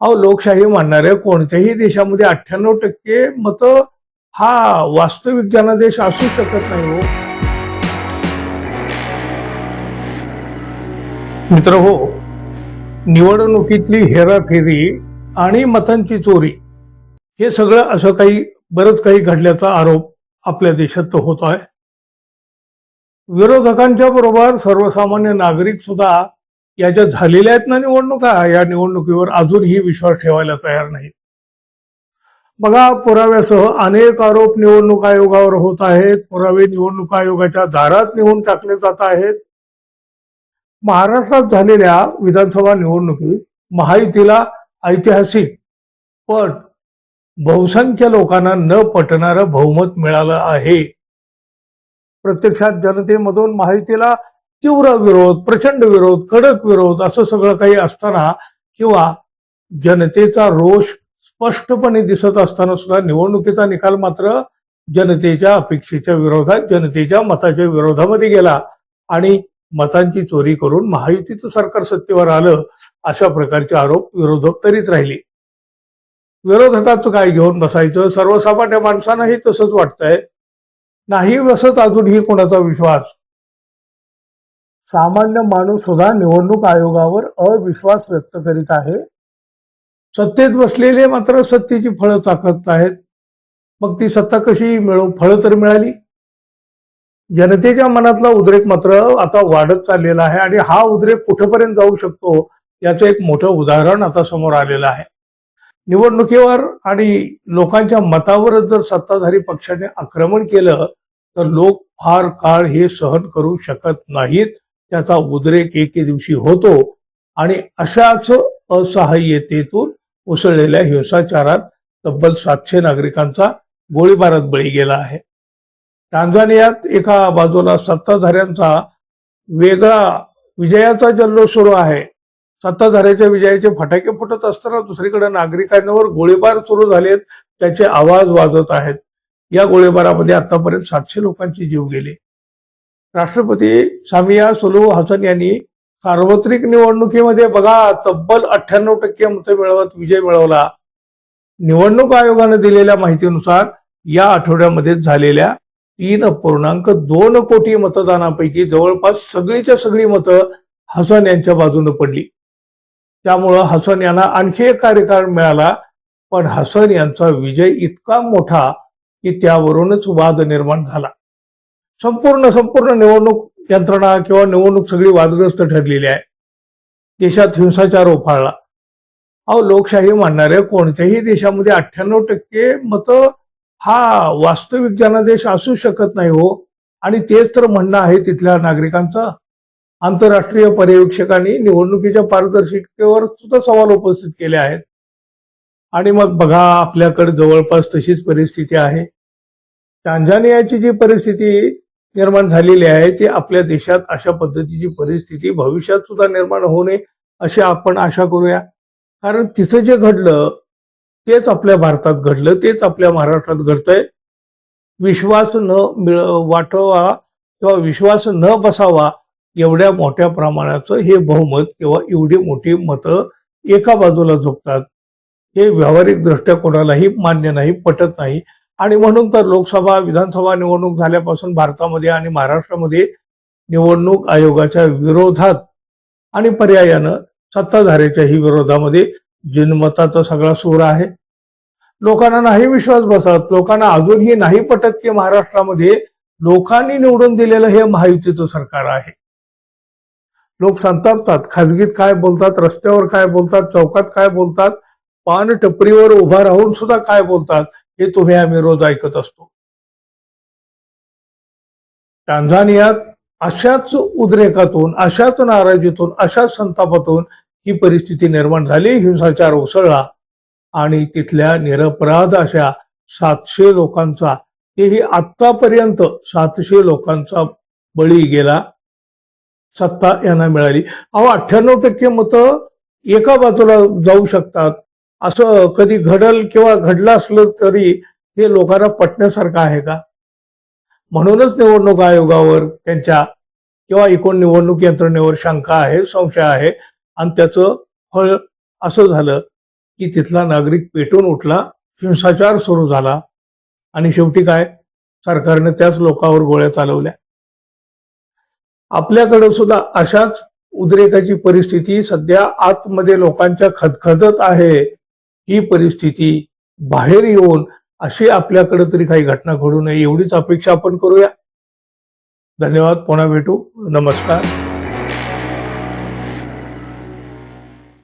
अहो लोकशाही मानणाऱ्या कोणत्याही देशामध्ये अठ्ठ्याण्णव टक्के मत हा वास्तविक जनादेश असू शकत नाही हो. मित्र हो निवडणुकीतली हेराफेरी आणि मतांची चोरी हे सगळं असं काही बरंच काही घडल्याचा आरोप आपल्या देशात होत आहे. विरोधकांच्या बरोबर सर्वसामान्य नागरिक सुद्धा याच्या झालेल्या आहेत ना निवडणुका या निवडणुकीवर अजूनही विश्वास ठेवायला तयार नाही. बघा पुराव्यासह अनेक आरोप निवडणूक आयोगावर होत आहेत. पुरावे निवडणूक आयोगाच्या दारात नेऊन टाकले जात आहेत. महाराष्ट्रात झालेल्या विधानसभा निवडणुकीत महायुतीला ऐतिहासिक पण बहुसंख्य लोकांना न पटणारं बहुमत मिळालं आहे. प्रत्यक्षात जनतेमधून महायुतीला तीव्र विरोध प्रचंड विरोध कडक विरोध असं सगळं काही असताना किंवा जनतेचा रोष स्पष्टपणे दिसत असताना सुद्धा निवडणुकीचा निकाल मात्र जनतेच्या अपेक्षेच्या विरोधात जनतेच्या मताच्या विरोधामध्ये गेला. आणि मतांची चोरी करून महायुतीचं सरकार सत्तेवर आलं अशा प्रकारचे आरोप विरोधक करीत राहिले. विरोधकाचं काय घेऊन बसायचं? सर्वसामान्य माणसांनाही तसंच वाटतंय. नाही बसत अजूनही कोणाचा विश्वास? सामान्य माणूस सुद्धा निवडणूक आयोगावर अविश्वास व्यक्त करीत आहे. सत्तेत बसलेले मात्र सत्तेची फळं चाकत आहेत. मग ती सत्ता कशी मिळू फळं तर मिळाली. जनतेच्या मनातला उद्रेक मात्र आता वाढत चाललेला आहे आणि हा उद्रेक कुठेपर्यंत जाऊ शकतो याचं एक मोठं उदाहरण आता समोर आलेलं आहे. निवडणुकीवर आणि लोकांच्या मतावरच जर सत्ताधारी पक्षाने आक्रमण केलं तर लोक फार काळ हे सहन करू शकत नाहीत. त्याचा उद्रेक एके दिवशी होतो आणि अशाच असहाय्यतेतून उसळलेल्या हिंसाचारात तब्बल सातशे नागरिकांचा गोळीबारात बळी गेला आहे. टांझानियात एका बाजूला सत्ताधाऱ्यांचा वेगळा विजयाचा जल्लोष सुरू आहे. सत्ताधाऱ्याच्या विजयाचे फटाके फुटत असताना दुसरीकडे नागरिकांवर गोळीबार सुरू झालेत त्याचे आवाज वाजत आहेत. या गोळीबारामध्ये आतापर्यंत सातशे लोकांचे जीव गेले. राष्ट्रपती सामिया सुलू हसन यांनी सार्वत्रिक निवडणुकीमध्ये बघा तब्बल अठ्ठ्याण्णव टक्के मतं मिळवत विजय मिळवला. निवडणूक आयोगानं दिलेल्या माहितीनुसार या आठवड्यामध्ये झालेल्या तीन पूर्णांक दोन कोटी मतदानापैकी जवळपास सगळीच्या सगळी मतं हसन यांच्या बाजूने पडली. त्यामुळं हसन यांना आणखी एक कार्यकाळ मिळाला पण हसन यांचा विजय इतका मोठा की त्यावरूनच वाद निर्माण झाला. संपूर्ण संपूर्ण निवडणूक यंत्रणा किंवा निवडणूक सगळी वादग्रस्त ठरलेली आहे. देशात हिंसाचार उफाळला. अहो लोकशाही मानणाऱ्या कोणत्याही देशामध्ये अठ्ठ्याण्णव टक्के मतं हा वास्तविक जनादेश असू शकत नाही हो. आणि तेच तर म्हणणं आहे तिथल्या नागरिकांचं. आंतरराष्ट्रीय पर्यवेक्षकांनी निवडणुकीच्या पारदर्शकतेवर सुद्धा सवाल उपस्थित केले आहेत. आणि मग बघा आपल्याकडे जवळपास तशीच परिस्थिती आहे. टांझानियाची जी परिस्थिती निर्माण झालेली आहे ती आपल्या देशात अशा पद्धतीची परिस्थिती भविष्यात सुद्धा निर्माण होऊ नये अशी आपण आशा करूया. कारण तिथं जे घडलं तेच आपल्या भारतात घडलं तेच आपल्या महाराष्ट्रात घडतंय. विश्वास न मिळ वाटवा किंवा विश्वास न बसावा एवढ्या मोठ्या प्रमाणाचं हे बहुमत किंवा एवढी मोठी मतं एका बाजूला झोपतात हे व्यावहारिक दृष्ट्या कोणालाही मान्य नाही पटत नाही. आणि म्हणून तर लोकसभा विधानसभा निवडणूक झाल्यापासून भारतामध्ये आणि महाराष्ट्रामध्ये निवडणूक आयोगाच्या विरोधात आणि पर्यायानं सत्ताधाऱ्याच्याही विरोधामध्ये जनमताचा सगळा सूर आहे. लोकांना नाही विश्वास बसत लोकांना अजूनही नाही पटत की महाराष्ट्रामध्ये लोकांनी निवडून दिलेलं हे महायुतीचं सरकार आहे. लोक संतापतात खाजगीत काय बोलतात रस्त्यावर काय बोलतात चौकात काय बोलतात पान टपरीवर उभा राहून सुद्धा काय बोलतात हे तुम्ही आम्ही रोज ऐकत असतो. टांझानियात अशाच उद्रेकातून अशाच नाराजीतून अशाच संतापातून ही परिस्थिती निर्माण झाली हिंसाचार उसळला आणि तिथल्या निरपराध अशा सातशे लोकांचा तेही आतापर्यंत सातशे लोकांचा बळी गेला सत्ता यांना मिळाली. अहो अठ्ठ्याण्णव टक्के मतं एका बाजूला जाऊ शकतात असं कधी घडल किंवा घडलं असलं तरी हे लोकांना पटण्यासारखं आहे का? म्हणूनच निवडणूक आयोगावर त्यांच्या किंवा एकूण निवडणूक यंत्रणेवर शंका आहे संशय आहे. आणि त्याचं फळ असं झालं की तिथला नागरिक पेटून उठला हिंसाचार सुरू झाला. आणि शेवटी काय? सरकारने त्याच लोकांवर गोळ्या चालवल्या. आपल्याकडे सुद्धा अशाच उद्रेकाची परिस्थिती सध्या आतमध्ये लोकांच्या खदखदत आहे. ही परिस्थिती बाहेर येऊन अशी आपल्याकडे तरी काही घटना घडू नये एवढीच अपेक्षा आपण करूया. धन्यवाद पुन्हा भेटू. नमस्कार.